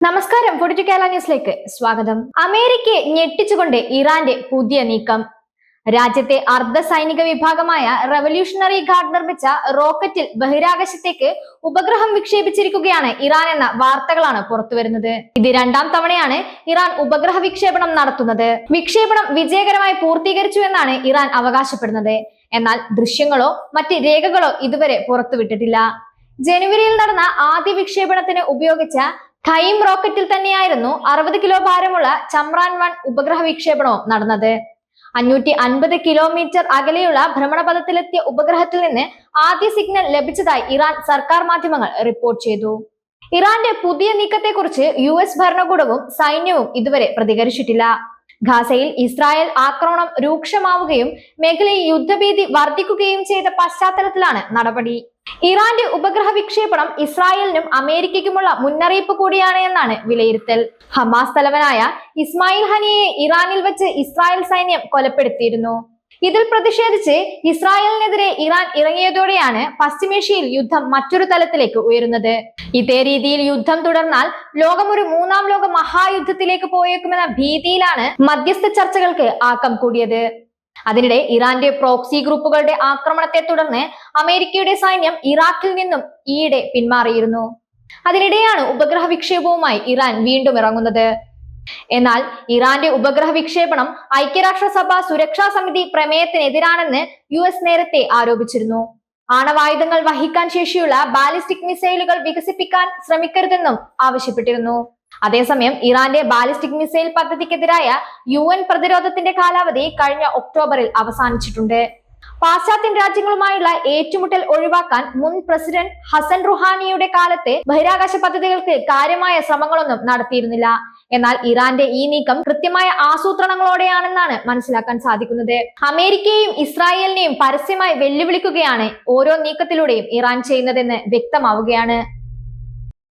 നമസ്കാരം പൊടിച്ചു കേരള ന്യൂസിലേക്ക് സ്വാഗതം. അമേരിക്കയെ ഞെട്ടിച്ചുകൊണ്ട് ഇറാന്റെ പുതിയ നീക്കം. രാജ്യത്തെ അർദ്ധ സൈനിക വിഭാഗമായ റവല്യൂഷണറി ഗാർഡ് നിർമ്മിച്ച റോക്കറ്റിൽ ബഹിരാകാശത്തേക്ക് ഉപഗ്രഹം വിക്ഷേപിച്ചിരിക്കുകയാണ് ഇറാൻ എന്ന വാർത്തകളാണ് പുറത്തുവരുന്നത്. ഇത് രണ്ടാം തവണയാണ് ഇറാൻ ഉപഗ്രഹ വിക്ഷേപണം നടത്തുന്നത്. വിക്ഷേപണം വിജയകരമായി പൂർത്തീകരിച്ചു എന്നാണ് ഇറാൻ അവകാശപ്പെടുന്നത്. എന്നാൽ ദൃശ്യങ്ങളോ മറ്റ് രേഖകളോ ഇതുവരെ പുറത്തുവിട്ടിട്ടില്ല. ജനുവരിയിൽ നടന്ന ആദ്യ വിക്ഷേപണത്തിന് ഉപയോഗിച്ച ഖൈം റോക്കറ്റിൽ തന്നെയായിരുന്നു അറുപത് കിലോ ഭാരമുള്ള ചമ്രാൻ വൺ ഉപഗ്രഹ വിക്ഷേപണവും നടന്നത്. അഞ്ഞൂറ്റി അൻപത് കിലോമീറ്റർ അകലെയുള്ള ഭ്രമണപഥത്തിലെത്തിയ ഉപഗ്രഹത്തിൽ നിന്ന് ആദ്യ സിഗ്നൽ ലഭിച്ചതായി ഇറാൻ സർക്കാർ മാധ്യമങ്ങൾ റിപ്പോർട്ട് ചെയ്തു. ഇറാന്റെ പുതിയ നീക്കത്തെക്കുറിച്ച് യു എസ് ഭരണകൂടവും സൈന്യവും ഇതുവരെ പ്രതികരിച്ചിട്ടില്ല. ഖാസയിൽ ഇസ്രായേൽ ആക്രമണം രൂക്ഷമാവുകയും മേഖലയിൽ യുദ്ധഭീതി വർദ്ധിക്കുകയും ചെയ്ത പശ്ചാത്തലത്തിലാണ് നടപടി. ഇറാന്റെ ഉപഗ്രഹ വിക്ഷേപണം ഇസ്രായേലിനും അമേരിക്കയ്ക്കുമുള്ള മുന്നറിയിപ്പ് കൂടിയാണ് എന്നാണ് വിലയിരുത്തൽ. ഹമാസ് തലവനായ ഇസ്മായിൽ ഹനിയെ ഇറാനിൽ വെച്ച് ഇസ്രായേൽ സൈന്യം കൊലപ്പെടുത്തിയിരുന്നു. ഇതിൽ പ്രതിഷേധിച്ച് ഇസ്രായേലിനെതിരെ ഇറാൻ ഇറങ്ങിയതോടെയാണ് പശ്ചിമേഷ്യയിൽ യുദ്ധം മറ്റൊരു തലത്തിലേക്ക് ഉയരുന്നത്. ഇതേ രീതിയിൽ യുദ്ധം തുടർന്നാൽ ലോകം ഒരു മൂന്നാം ലോക മഹായുദ്ധത്തിലേക്ക് പോയേക്കുമെന്ന ഭീതിയിലാണ് മധ്യസ്ഥ ചർച്ചകൾക്ക് ആക്കം കൂടിയത്. അതിനിടെ ഇറാന്റെ പ്രോക്സി ഗ്രൂപ്പുകളുടെ ആക്രമണത്തെ തുടർന്ന് അമേരിക്കയുടെ സൈന്യം ഇറാഖിൽ നിന്നും ഈയിടെ പിന്മാറിയിരുന്നു. അതിനിടെയാണ് ഉപഗ്രഹ വിക്ഷേപവുമായി ഇറാൻ വീണ്ടും ഇറങ്ങുന്നത്. എന്നാൽ ഇറാന്റെ ഉപഗ്രഹ വിക്ഷേപണം ഐക്യരാഷ്ട്രസഭ സുരക്ഷാ സമിതി പ്രമേയത്തിനെതിരാണെന്ന് യു എസ് നേരത്തെ ആരോപിച്ചിരുന്നു. ആണവായുധങ്ങൾ വഹിക്കാൻ ശേഷിയുള്ള ബാലിസ്റ്റിക് മിസൈലുകൾ വികസിപ്പിക്കാൻ ശ്രമിക്കരുതെന്നും ആവശ്യപ്പെട്ടിരുന്നു. അതേസമയം ഇറാന്റെ ബാലിസ്റ്റിക് മിസൈൽ പദ്ധതിക്കെതിരായ യു എൻ പ്രതിരോധത്തിന്റെ കാലാവധി കഴിഞ്ഞ ഒക്ടോബറിൽ അവസാനിച്ചിട്ടുണ്ട്. പാശ്ചാത്യൻ രാജ്യങ്ങളുമായുള്ള ഏറ്റുമുട്ടൽ ഒഴിവാക്കാൻ മുൻ പ്രസിഡന്റ് ഹസൻ റുഹാനിയുടെ കാലത്തെ ബഹിരാകാശ പദ്ധതികൾക്ക് കാര്യമായ ശ്രമങ്ങളൊന്നും നടത്തിയിരുന്നില്ല. എന്നാൽ ഇറാന്റെ ഈ നീക്കം കൃത്യമായ ആസൂത്രണങ്ങളോടെയാണെന്നാണ് മനസ്സിലാക്കാൻ സാധിക്കുന്നത്. അമേരിക്കയെയും ഇസ്രായേലിനെയും പരസ്യമായി വെല്ലുവിളിക്കുകയാണ് ഓരോ നീക്കത്തിലൂടെയും ഇറാൻ ചെയ്യുന്നതെന്ന് വ്യക്തമാവുകയാണ്.